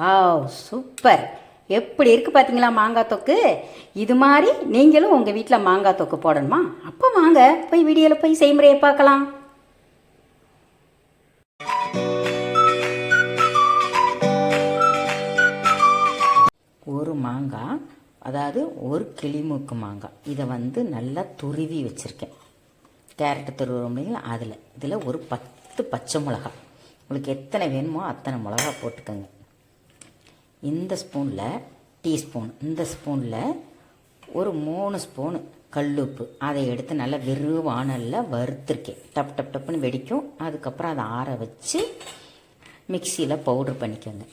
Wow super. எப்படி இருக்குது பார்த்தீங்களா மாங்காய் தொக்கு? இது மாதிரி நீங்களும் உங்கள் வீட்டில் மாங்காய் தொக்கு போடணுமா? அப்போ வாங்க போய் வீடியோவில் போய் செய்முறையை பார்க்கலாம். ஒரு மாங்காய் அதாவது ஒரு கிளிமூக்கு மாங்காய். இதை வந்து நல்லா துருவி வச்சுருக்கேன். கேரட்டு துருவுறோம் இல்லைங்களா அதில். இதில் ஒரு பத்து பச்சை மிளகா உங்களுக்கு எத்தனை வேணுமோ அத்தனை மிளகா போட்டுக்கோங்க. இந்த ஸ்பூனில் டீஸ்பூன் இந்த ஸ்பூனில் ஒரு மூணு ஸ்பூனு கல்லுப்பு. அதை எடுத்து நல்லா வெறும் வறுத்துருக்கேன் டப் டப் டப்புன்னு வெடிக்கும். அதுக்கப்புறம் அதை ஆற வச்சு மிக்சியில் பவுட்ரு பண்ணிக்கோங்க.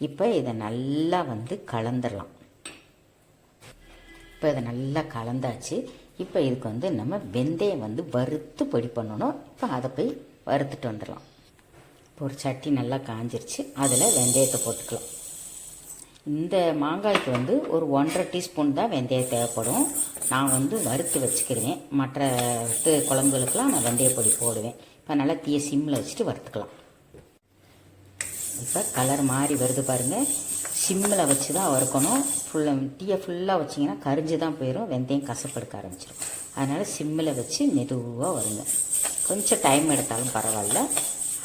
இப்போ இதை நல்லா வந்து கலந்துடலாம் இப்போ இதை நல்லா கலந்தாச்சு. இப்போ இதுக்கு வந்து நம்ம வெந்தயம் வந்து வறுத்து பொடி பண்ணணும். இப்போ அதை போய் வறுத்துட்டு வந்துடலாம் இப்போ ஒரு சட்டி நல்லா காஞ்சிருச்சு. அதில் வெந்தயத்தை போட்டுக்கலாம். இந்த மாங்காய்க்கு வந்து ஒரு ஒன்றரை டீஸ்பூன் தான் வெந்தயம் தேவைப்படும். நான் வந்து வறுத்து வச்சுக்கிறேன் மற்ற இது குழம்புகளுக்கெல்லாம் நான் வெந்தயப்பொடி போடுவேன். இப்போ நல்லா தீய சிம்மில் வச்சுட்டு வறுத்துக்கலாம். இப்போ கலர் மாறி வருது பாருங்கள் சிம்மில் வச்சு தான் வறுக்கணும். ஃபுல்லாக டீயை ஃபுல்லாக வச்சிங்கன்னா கரிஞ்சு தான் போயிடும் வெந்தயம் கசப்படுக்க ஆரம்பிச்சிடும் அதனால் சிம்மில் வச்சு மெதுவாக வருங்க. கொஞ்சம் டைம் எடுத்தாலும் பரவாயில்ல.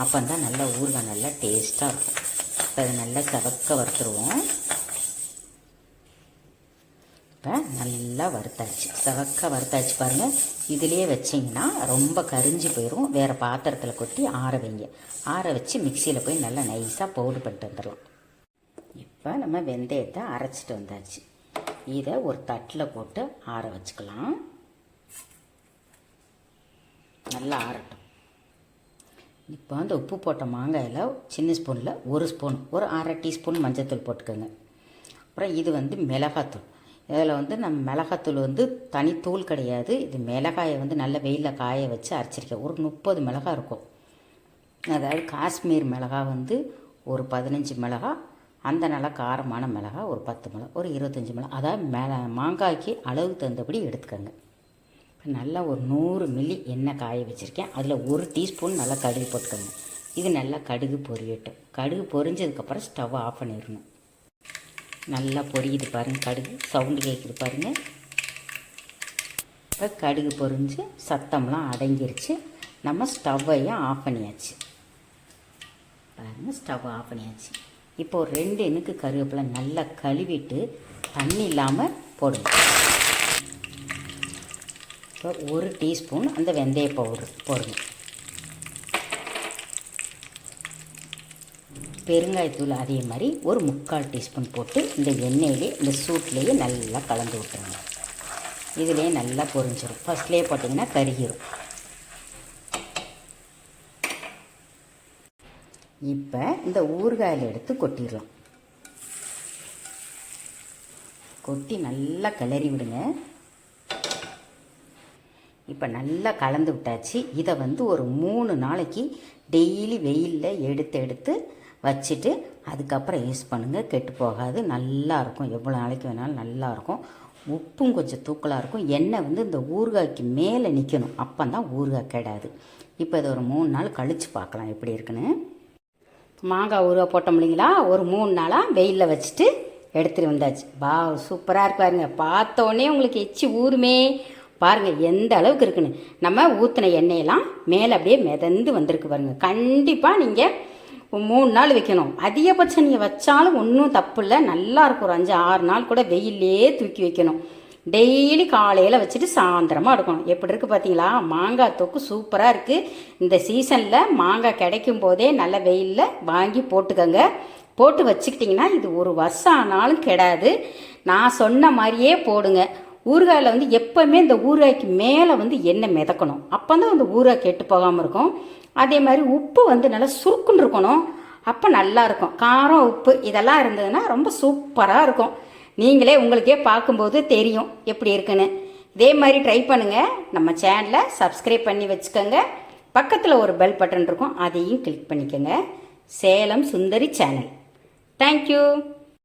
அப்போ தான் நல்லா ஊறுகாய் நல்லா டேஸ்ட்டாக இருக்கும். இப்போ அதை நல்லா செவக்க வறுத்துருவோம். இப்போ நல்லா வறுத்தாச்சு. செவக்க வறுத்தாச்சு பாருங்கள் இதிலே வச்சிங்கன்னா ரொம்ப கரிஞ்சு போயிடும் வேறு பாத்திரத்தில் கொட்டி ஆற வைங்க. ஆற வச்சு மிக்சியில் போய் நல்லா நைஸாக பவுடர் பண்ணிட்டு வந்துடலாம். இப்போ நம்ம வெந்தயத்தை அரைச்சிட்டு வந்தாச்சு. இதை ஒரு தட்டில் போட்டு ஆற வச்சுக்கலாம். நல்லா ஆறட்டும். இப்போ அந்த உப்பு போட்ட மாங்காயில் சின்ன ஸ்பூனில் ஒரு ஸ்பூன் ஒரு அரை டீஸ்பூன் மஞ்சத்தூள் போட்டுக்கோங்க. அப்புறம் இது வந்து மிளகாத்தூள். இதில் வந்து நம்ம மிளகாத்தூள் வந்து தனித்தூள் கிடையாது. இது மிளகாயை வந்து நல்ல வெயிலில் காய வச்சு அரைச்சிருக்கேன் ஒரு முப்பது மிளகாய் இருக்கும். அதாவது காஷ்மீர் மிளகாய் வந்து ஒரு பதினஞ்சு மிளகாய் அந்த நல்லா காரமான மிளகாய் ஒரு பத்து மிளகா ஒரு இருபத்தஞ்சி மிளகா. அதாவது மிள மாங்காய்க்கு அளவுக்கு தகுந்தபடி எடுத்துக்கோங்க. இப்போ நல்லா ஒரு நூறு மில்லி எண்ணெய் காய வச்சுருக்கேன். அதில் ஒரு டீஸ்பூன் நல்லா கடுகு போட்டுக்கோங்க. இது நல்லா கடுகு பொரியட்டும். கடுகு பொரிஞ்சதுக்கப்புறம் ஸ்டவ் ஆஃப் பண்ணிடணும். நல்லா பொரியுது பாருங்கள் கடுகு. சவுண்டு கேட்குது பாருங்கள் இப்போ கடுகு பொரிஞ்சு சத்தம்லாம் அடங்கிருச்சு. நம்ம ஸ்டவ்வையும் ஆஃப் பண்ணியாச்சு. பாருங்கள் ஸ்டவ் ஆஃப் பண்ணியாச்சு. இப்போ ரெண்டு எனக்கு கருவேப்பிலை நல்லா கழுவிட்டு தண்ணி இல்லாமல் போடுங்க. இப்போ ஒரு டீஸ்பூன் அந்த வெந்தய பவுடர் போடுங்க. பெருங்காயத்தூள் அதே மாதிரி ஒரு முக்கால் டீஸ்பூன் போட்டு இந்த எண்ணெயிலே இந்த சூட்லேயே நல்லா கலந்து விட்டுருங்க. இதுலேயே நல்லா பொரிஞ்சிடும் ஃபஸ்ட்லேயே போட்டிங்கன்னா கருகிரும். இப்போ இந்த ஊறுகாயில் எடுத்து கொட்டிடலாம். கொட்டி நல்லா கிளறி விடுங்க. இப்போ நல்லா கலந்து விட்டாச்சு. இதை வந்து ஒரு மூணு நாளைக்கு டெய்லி வெயிலில் எடுத்து எடுத்து வச்சுட்டு அதுக்கப்புறம் யூஸ் பண்ணுங்கள் கெட்டு போகாது. நல்லாயிருக்கும் எவ்வளோ நாளைக்கு வேணாலும் நல்லாயிருக்கும் உப்பும் கொஞ்சம் தூக்கலாக இருக்கும். எண்ணெய் வந்து இந்த ஊறுகாய்க்கு மேலே நிற்கணும் அப்போ தான் ஊறுகாய் கெடாது. இப்போ இதை ஒரு மூணு நாள் கழித்து பார்க்கலாம் எப்படி இருக்குன்னு. மாங்காய் ஊறுகாய் போட்டோம் இல்லைங்களா? ஒரு மூணு நாளாக வெயிலில் வச்சுட்டு எடுத்துகிட்டு வந்தாச்சு. பா சூப்பராக இருக்கு பாருங்க. உங்களுக்கு எச்சி ஊருமே பாருங்கள் எந்த அளவுக்கு இருக்குன்னு. நம்ம ஊற்றின எண்ணெயெல்லாம் மேலே அப்படியே மிதந்து வந்திருக்கு பாருங்க. கண்டிப்பாக நீங்கள் மூணு நாள் வைக்கணும். அதிகபட்சம் நீங்கள் வச்சாலும் ஒன்றும் தப்பு இல்லை நல்லா இருக்கும். ஒரு அஞ்சு ஆறு நாள் கூட வெயிலே தூக்கி வைக்கணும். டெய்லி காலையில் வச்சுட்டு சாயந்தரமாக எடுக்கணும். எப்படி இருக்குது பார்த்தீங்களா மாங்காய் தொக்கு சூப்பராக இருக்குது இந்த சீசனில் மாங்காய் கிடைக்கும் போதே நல்ல வெயிலில் வாங்கி போட்டுக்கோங்க. போட்டு வச்சுக்கிட்டிங்கன்னா இது ஒரு வருஷம் ஆனாலும் கெடாது. நான் சொன்ன மாதிரியே போடுங்க. ஊறுகாயில் வந்து எப்போவுமே இந்த ஊறுகாய்க்கு மேலே வந்து எண்ணெய் மிதக்கணும். அப்போ தான் அந்த ஊறுகாய் கெட்டு போகாமல் இருக்கும். அதே மாதிரி உப்பு வந்து நல்லா சுருக்குன்னு இருக்கணும். அப்போ நல்லா இருக்கும். காரம் உப்பு இதெல்லாம் இருந்ததுன்னா ரொம்ப சூப்பராக இருக்கும். நீங்களே உங்களுக்கே பார்க்கும்போது தெரியும் எப்படி இருக்குன்னு. இதே மாதிரி ட்ரை பண்ணுங்கள் நம்ம சேனலை சப்ஸ்கிரைப் பண்ணி வச்சுக்கோங்க. பக்கத்தில் ஒரு பெல் பட்டன் இருக்கும். அதையும் கிளிக் பண்ணிக்கோங்க. சேலம் சுந்தரி சேனல் தேங்க்யூ